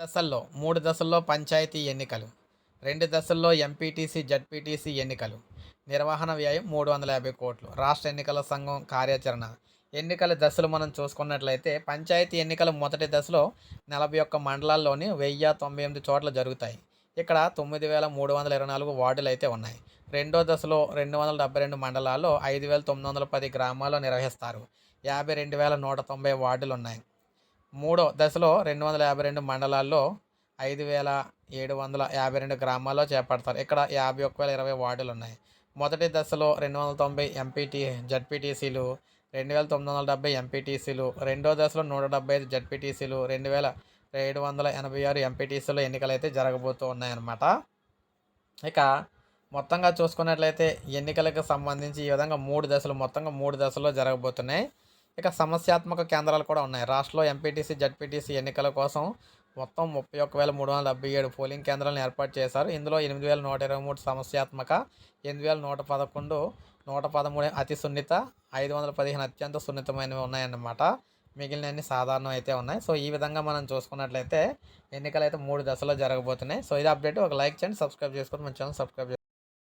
దశల్లో మూడు దశల్లో పంచాయతీ ఎన్నికలు రెండు దశల్లో ఎంపీటీసీ జడ్పీటీసీ ఎన్నికలు నిర్వహణ వ్యయం మూడు వందల యాభై కోట్లు రాష్ట్ర ఎన్నికల సంఘం కార్యాచరణ. ఎన్నికల దశలు మనం చూసుకున్నట్లయితే పంచాయతీ ఎన్నికలు మొదటి దశలో నలభై ఒక్క మండలాల్లోని వెయ్యి తొంభై ఎనిమిది చోట్ల జరుగుతాయి. ఇక్కడ తొమ్మిది వేల మూడు వందల ఇరవై నాలుగు వార్డులు అయితే ఉన్నాయి. రెండో దశలో రెండు వందల డెబ్బై రెండు మండలాల్లో ఐదు వేల తొమ్మిది వందల పది గ్రామాల్లో నిర్వహిస్తారు. యాభై రెండు వేల నూట తొంభై వార్డులు ఉన్నాయి. మూడో దశలో రెండు వందల యాభై రెండు మండలాల్లో ఐదు వేల ఏడు వందల యాభై రెండు గ్రామాల్లో చేపడతారు. ఇక్కడ యాభై ఒక్క వేల ఇరవై వార్డులు ఉన్నాయి మొదటి దశలో రెండు వందల తొంభై ఎంపీటీ జడ్పీటీసీలు రెండు వేల తొమ్మిది వందల డెబ్బై ఎంపీటీసీలు రెండో దశలో నూట డెబ్బై ఐదు జడ్పీటీసీలు రెండు వేల ఏడు వందల ఎనభై ఆరు ఎంపీటీసీలో ఎన్నికలు అయితే జరగబోతూ ఉన్నాయన్నమాట ఇక మొత్తంగా చూసుకున్నట్లయితే ఎన్నికలకు సంబంధించి ఈ విధంగా మూడు దశలు మొత్తంగా మూడు దశల్లో జరగబోతున్నాయి. ఇక సమస్యాత్మక కేంద్రాలు కూడా ఉన్నాయి. రాష్ట్రంలో ఎంపీటీసీ జడ్పీటీసీ ఎన్నికల కోసం మొత్తం ముప్పై ఒక్క వేల మూడు వందల డెబ్బై ఏడు పోలింగ్ కేంద్రాలను ఏర్పాటు చేశారు. ఇందులో ఎనిమిది వేల నూట ఇరవై మూడు సమస్యాత్మక ఎనిమిది వేల నూట పదకొండు నూట పదమూడు అతి సున్నిత ఐదు వందల పదిహేను అత్యంత సున్నితమైనవి ఉన్నాయన్నమాట. మిగిలినన్ని సాధారణం అయితే ఉన్నాయి. సో ఈ విధంగా మనం చూసుకున్నట్లయితే ఎన్నికలు అయితే మూడు దశలో జరగబోతున్నాయి. సో ఇది అప్డేట్. ఒక లైక్ చేయండి సబ్స్క్రైబ్ చేసుకొని మన ఛానల్ సబ్స్క్రైబ్